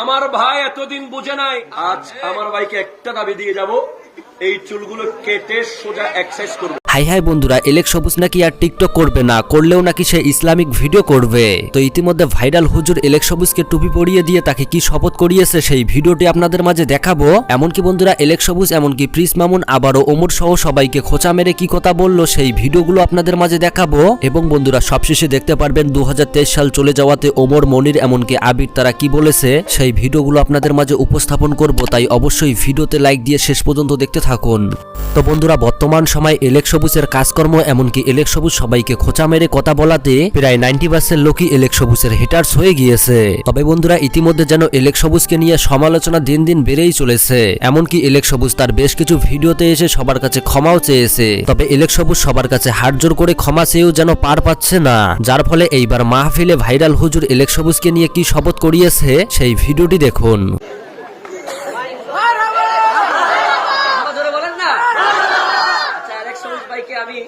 আমার ভাই এতদিন বুঝে নাই আজ আমার ভাইকে একটা দাবি দিয়ে যাব। এই চুলগুলো কেটে সোজা এক্সারসাইজ করবে। হাই হাই বন্ধুরা, এলেক সবুজ নাকি আর টিকটক করবে না? করলেও নাকি সে ইসলামিক ভিডিও করবে। তো ইতিমধ্যে ভাইরাল হুজুর এলেক সবুজকে টুপি পরিয়ে দিয়ে তাকে কি শপথ করিয়েছে সেই ভিডিওটি আপনাদের মাঝে দেখাবো। এমনকি বন্ধুরা, এলেক সবুজ, এমনকি প্রিস মামুন, আবারও ওমর সহ সবাইকে খোঁচা মেরে কি কথা বলল সেই ভিডিওগুলো আপনাদের মাঝে দেখাবো। এবং বন্ধুরা, সবশেষে দেখতে পারবেন দু হাজার তেইশ সাল চলে যাওয়াতে ওমর মনির, এমনকি আবির তারা কি বলেছে সেই ভিডিওগুলো আপনাদের মাঝে উপস্থাপন করব। তাই অবশ্যই ভিডিওতে লাইক দিয়ে শেষ পর্যন্ত দেখতে থাকুন। তো বন্ধুরা, বর্তমান সময় এলেক সবুজের কাজকর্ম এমনকি এলেক সবুজ সবাইকে খোঁচা মেরে কথা বলাতে প্রায় নাইনটি পার্সেন্ট লোকই এলেক সবুজের হেটার্স হয়ে গিয়েছে। তবে বন্ধুরা, ইতিমধ্যে যেন এলেক সবুজকে নিয়ে সমালোচনা দিন দিন বেড়েই চলেছে। এমনকি এলেক সবুজ তার বেশ কিছু ভিডিওতে এসে সবার কাছে ক্ষমাও চেয়েছে। তবে এলেক সবুজ সবার কাছে হাত জোর করে ক্ষমা চেয়েও যেন পার পাচ্ছে না। যার ফলে এইবার মাহফিলে ভাইরাল হুজুর এলেক সবুজকে নিয়ে কি শপথ করিয়েছে, সেই ভিডিওটি দেখুন জোরে বলেন না সবুজ ভাইকে আমি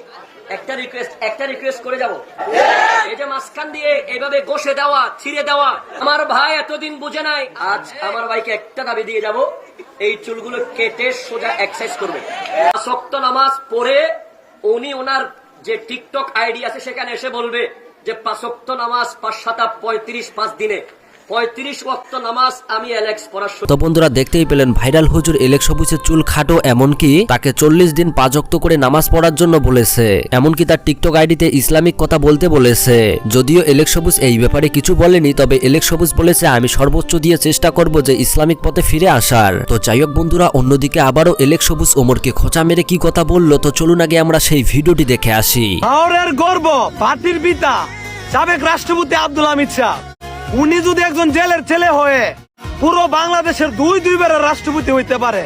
একটা রিকোয়েস্ট একটা রিকোয়েস্ট করে যাব। এই যে মাঝখান দিয়ে এইভাবে ঘষে দেওয়া, ছিঁড়ে দেওয়া, আমার ভাই এতদিন বুঝে নাই, আজ আমার ভাইকে একটা দাবি দিয়ে যাব, এই চুলগুলো কেটে সোজা এক্সারসাইজ করবে। শক্ত নামাজ পড়ে উনি ওনার যে টিকটক আইডি আছে, সেখানে এসে বলবে যে পাঁচক্ত নামাজ পাঁচ সাতা পঁয়ত্রিশ পাঁচ দিনে। পঁয়ত্রিশ ওয়াক্ত নামাজ আমি অ্যালেক্স পড়ার তো বন্ধুরা দেখতেই পেলেন ভাইরাল হুজুর এলেক সবুজের চুল খাটো এমনকি তাকে চল্লিশ দিন পাজক্ত করে নামাজ পড়ার জন্য বলেছে। এমনকি তার টিকটক আইডিতে ইসলামিক কথা বলতে বলেছে। যদিও সবুজ এই ব্যাপারে কিছু বলেনি তবে সবুজ বলেছে আমি সর্বোচ্চ দিয়ে চেষ্টা করব যে ইসলামিক পথে ফিরে আসার। তো যাই হোক বন্ধুরা অন্যদিকে আবারও এলেক সবুজ ওমরকে খোঁচা মেরে কি কথা বলল তো চলুন আগে আমরা সেই ভিডিওটি দেখে আসি। গর্ব পার্টির পিতা সাবেক রাষ্ট্রপতি আব্দুল হামিদ শাহ। উনি যদি একজন জেলের ছেলে হয়ে পুরো বাংলাদেশের দুই দুইবারের রাষ্ট্রপতি হইতে পারে,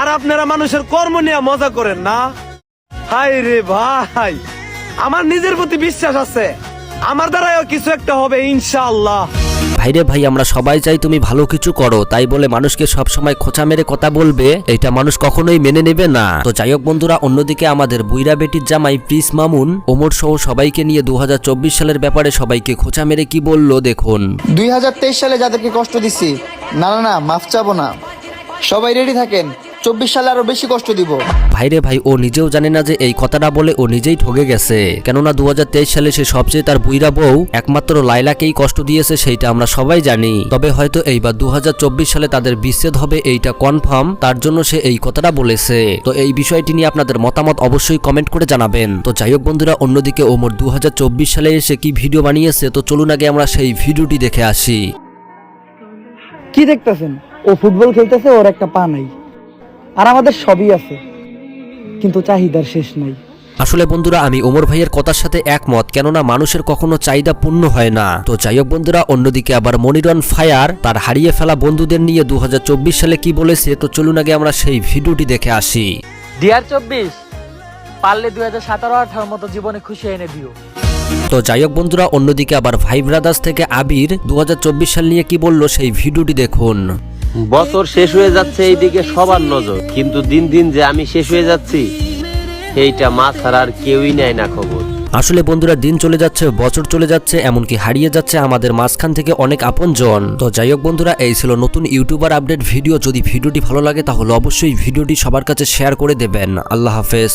আর আপনারা মানুষের কর্ম নিয়ে মজা করেন না? হাই রে ভাই, আমার নিজের প্রতি বিশ্বাস আছে। আমার দ্বারাও কিছু একটা হবে, ইনশাআল্লাহ। ভাইরে ভাই, আমরা সবাই চাই তুমি ভালো কিছু করো। তাই বলে মানুষকে সব সময় খোঁচা মেরে কথা বলবে, এটা মানুষ কখনোই মেনে নেবে না। তো যাই হোক বন্ধুরা, অন্যদিকে আমাদের বুইরা বেটির জামাই প্রিস মামুন, ওমর সহ সবাইকে নিয়ে দুই হাজার চব্বিশ সালের ব্যাপারে সবাইকে খোঁচা মেরে কি বলল দেখুন। দুই হাজার তেইশ সালে যাদেরকে কষ্ট দিচ্ছি না না না, মাফ চাবো না। সবাই রেডি থাকেন। চব্বিশ সালে আরও বেশি কষ্ট দিব। ভাইরে ভাই ও নিজেও জানে না যে এই কথাটা বলে ও নিজেই ঠকে গেছে। কেননা দু হাজার তেইশ সালে সে সবচেয়ে তার বুইরা বউ একমাত্র লাইলাকেই কষ্ট দিয়েছে সেইটা আমরা সবাই জানি। তবে হয়তো এইবার দু হাজার চব্বিশ সালে তাদের বিচ্ছেদ হবে এইটা কনফার্ম তার জন্য সে এই কথাটা বলেছে। তো এই বিষয়টি নিয়ে আপনাদের মতামত অবশ্যই কমেন্ট করে জানাবেন। তো যাই হোক বন্ধুরা অন্যদিকে ওমর দু হাজার চব্বিশ সালে এসে কি ভিডিও বানিয়েছে তো চলুন আগে আমরা সেই ভিডিওটি দেখে আসি। কি দেখতেছেন? ও ফুটবল খেলতেছে ওর একটা পা নাই। আর আমাদের সবই আছে কিন্তু চাহিদার শেষ নাই। আসলে বন্ধুরা আমি ওমর ভাইয়ের কথার সাথে একমত কেননা মানুষের কখনো চাহিদা পূর্ণ হয় না। তো যাই হোক বন্ধুরা অন্যদিকে আবার মনিরন ফায়ার তার হারিয়ে ফেলা বন্ধুদের নিয়ে দুহাজার চব্বিশ সালে কি বলেছে তো চলুন আগে আমরা সেই ভিডিওটি দেখে আসি। ডিয়ার চব্বিশ পারলে দুই হাজার সতেরো আঠারোর মতো জীবনে খুশি এনে দিও। তো যাই হোক বন্ধুরা অন্যদিকে আবার ভাই ব্রাদার্স থেকে আবির দু হাজার চব্বিশ সাল নিয়ে কি বলল সেই ভিডিওটি দেখুন। বছর শেষ হয়ে যাচ্ছে এইদিকে সবার নজর। কিন্তু দিন দিন যে আমি শেষ হয়ে যাচ্ছি এইটা মা ছাড়া আর কেউই নেয় না খবর। আসলে বন্ধুরা, দিন চলে যাচ্ছে, বছর চলে যাচ্ছে, এমনকি হারিয়ে যাচ্ছে আমাদের মাঝখান থেকে অনেক আপনজন। তো যাই হোক বন্ধুরা, এই ছিল নতুন ইউটিউবার আপডেট ভিডিও। যদি ভিডিওটি ভালো লাগে, তাহলে অবশ্যই ভিডিওটি সবার কাছে শেয়ার করে দেবেন। আল্লাহ হাফেজ।